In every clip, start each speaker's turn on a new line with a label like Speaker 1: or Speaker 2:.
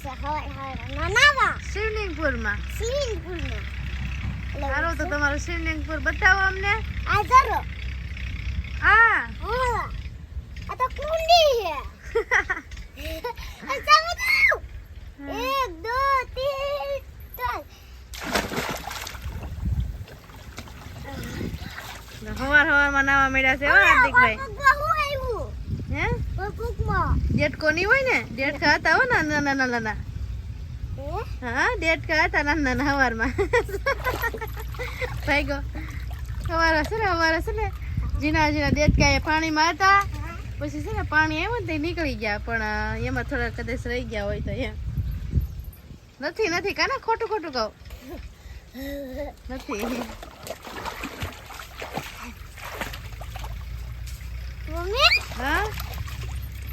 Speaker 1: પછી હવાર હવાર નાવા
Speaker 2: સ્વિમિંગ પુલમાં
Speaker 1: સ્વિમિંગ પુલમાં
Speaker 2: સારું તો તમારું સ્વિમિંગ પુલ બતાવો અમને
Speaker 1: આ જરો
Speaker 2: આ
Speaker 1: હા આ તો કુંડી છે એક દો તીન ચાર
Speaker 2: હવાર હવારમાં નાવા મળ્યા છે હો હાર્દિકભાઈ
Speaker 1: હું? પગમાં
Speaker 2: ડેટકો હોય ને? ડેટકા હતા હો નાના નાના નાના
Speaker 1: હા?
Speaker 2: ડેટકા હતા નાના નાના હવારમાં. ભાઈ ગો હવાર હશે ને હવાર હશે ને જીના જીના ડેટકા એ પાણીમાં હતા પછી છે ને પાણી આવ્યું ને તે નીકળી ગયા પણ એમાં થોડા કદાચ રહી ગયા હોય તો એમ. નથી નથી કાના ખોટું ખોટું કહું? નથી.
Speaker 1: મમ્મી
Speaker 2: હા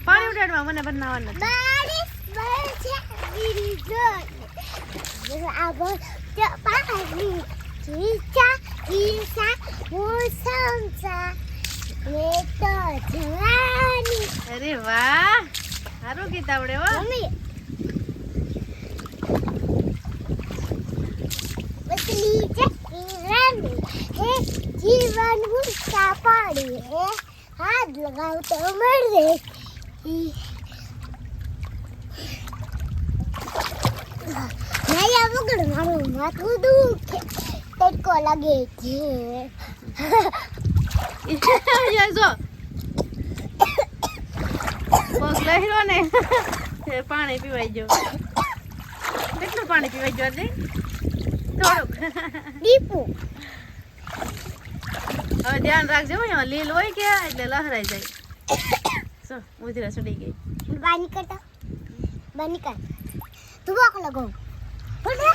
Speaker 2: પાણી ઉડાડવા મને બનાવવાનું નથી
Speaker 1: બારીશ બરસે વિરિજો આબો પાણી ચીચા ચીચા મોસમસા મે તો જવાની
Speaker 2: અરે વાહ સારું ગીત આવડે હો
Speaker 1: મમ્મી બસલી ચકી રાની હે જીવન મુસ્તા પાડી હે હાથ લગાવ તો મરજે નયા વગર મારું માથું દુખે તડકો લાગે છે
Speaker 2: જો. પગ ને પાણી પીવાઈ ગયો કેટલું પાણી પીવાઈ જો થોડુંક. હવે ધ્યાન રાખજો એમાં લીલ હોય કે એટલે લહરાઈ જાય. સો ઉધરા ચડી ગઈ.
Speaker 1: બાની કરતા બાની કર તું વાક લગો. બોલે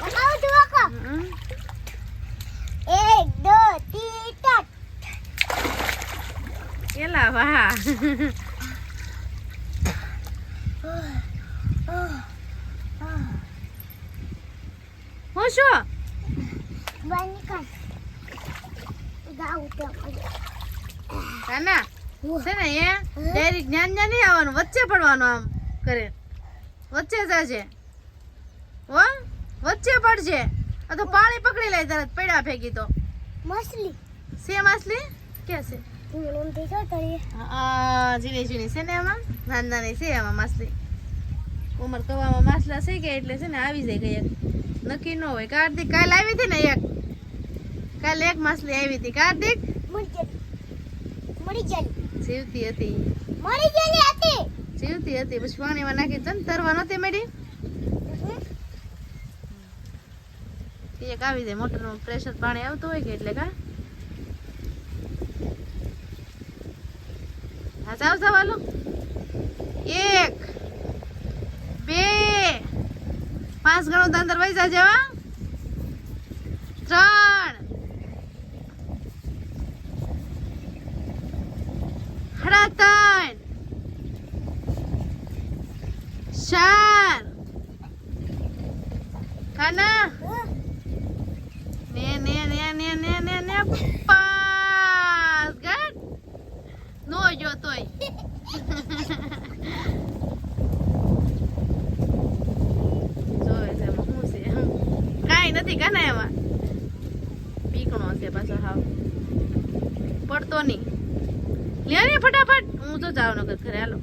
Speaker 1: લગાવ તું વાક. એક દો તી ટટ
Speaker 2: એલા વાહ. હું શું?
Speaker 1: ગાવ તો
Speaker 2: કાના છે ને એ ડાયરેક્ટ જ્ઞાન જ્ઞાન નહીં આવવાનું વચ્ચે પડવાનું આમ કરે. વચ્ચે જશે હો? વચ્ચે પડશે આ તો પાણી પકડી લે તરત પડ્યા ફેંકી તો.
Speaker 1: માછલી.
Speaker 2: સે માછલી? કે છે? ઝીણી ઝીણી છે ને એમાં નાની નાની છે આમાં માછલી. ઉમર કવામાં માછલા છે કે એટલે છે ને આવી જાય કઈ નક્કી ન હોય. કાર્તિક કાલ આવી હતી ને એક. કાલ એક માછલી આવી હતી. કાર્તિક?
Speaker 1: મરી જલી
Speaker 2: જીવતી હતી.
Speaker 1: મરી જલી હતી.
Speaker 2: જીવતી હતી. પછી પાણીમાં નાખી તન તરવા નહોતી મળી. એક આવી જાય. મોટરનું પ્રેશર પાણી આવતું હોય કે એટલે કા? હા જાવ સવાલો એક બે પાંચ ગણો અંદર વૈસા જવા ત્રણ સાડા ત્રણ ચાર ને ને પાંચ ગણ નો જો તોય જોવે છે, એમાં શું છે? કાંઈ નથી કાના એમાં. પીકણો છે પાછો હાવ. પડતો નહીં. લે ને ફટાફટ. હું તો જાવ નગર ઘરે, હાલો.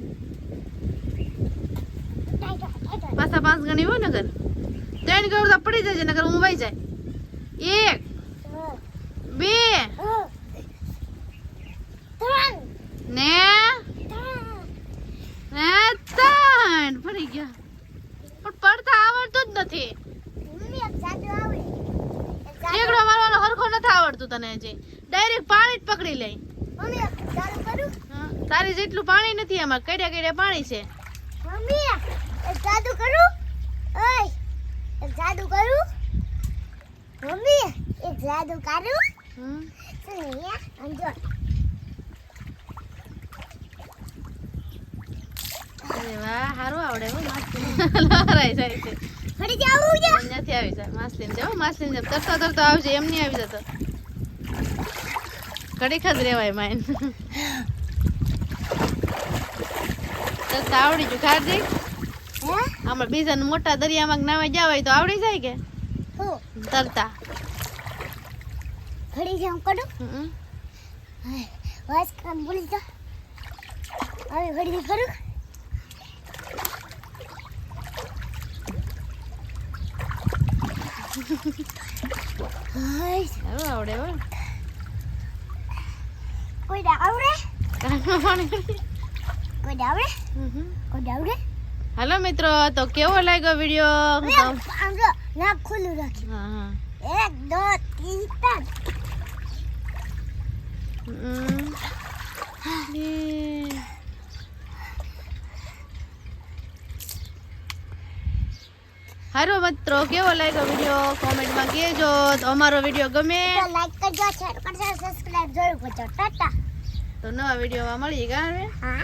Speaker 2: પાછા પાંચ ગણી હોય નગર? ત્રણ કરોડ તો પડી જશે નગર હું વહી જાય. એક બે ને ને ત્રણ. પડી ગયા. પણ પડતા આવડતું જ નથી.
Speaker 1: મમ્મી એક જાદુ આવડે. એક જાદુ-
Speaker 2: ઠેકડો મારવાનો હરખો નથી આવડતું તને હજી ડાયરેક્ટ પાણી જ પકડી લે.
Speaker 1: મમ્મી એક જાદુ કરું?
Speaker 2: હા, તારી જેટલું પાણી નથી એમાં કડ્યા કડ્યા પાણી છે.
Speaker 1: મમ્મી જાદુ કરું? ઓય. જાદુ કરું? મમ્મી એક જાદુ કરું?
Speaker 2: હમ.
Speaker 1: સુનિએ અંજો
Speaker 2: અરે વાહ સારું આવડે હો લહરાઈ જાય છે.
Speaker 1: ફરી જાવું છે
Speaker 2: નથી આવી જાય. માછલી જાઓ માછલી જેમ તરતો તરતો આવજે એમ નહીં આવી જતો. ઘડીક જ રેવાય માઇન. તરતા આવડી ગયું. ખાર
Speaker 1: હે
Speaker 2: આપણે બીજા મોટા દરિયામાં નાવા જાવ હોય તો આવડી જાય કે?
Speaker 1: હું.
Speaker 2: તરતા.
Speaker 1: ઘડી જાઉં
Speaker 2: હમ.
Speaker 1: વાસ કામ બોલી જા હવે ઘડી હાય.
Speaker 2: આવડે
Speaker 1: કોઈ આવડે? કોઈ આવડે?
Speaker 2: હમ.
Speaker 1: કોઈ આવડે?
Speaker 2: હાલો મિત્રો તો કેવો લાગ્યો વિડિયો
Speaker 1: આમ ખુલ્લું રાખ્યું
Speaker 2: હા હા.
Speaker 1: એક દો તીન ચાર.
Speaker 2: હારો મિત્રો કેવો લાગ્યો વીડિયો કોમેન્ટમાં કહેજો. તો અમારો વીડિયો ગમે.
Speaker 1: તો લાઈક કરજો શેર કરજો સબસ્ક્રાઇબ જરૂર કરજો. ટાટા.
Speaker 2: તો નવા વિડિયોમાં મળીએ ગાવે
Speaker 1: હા.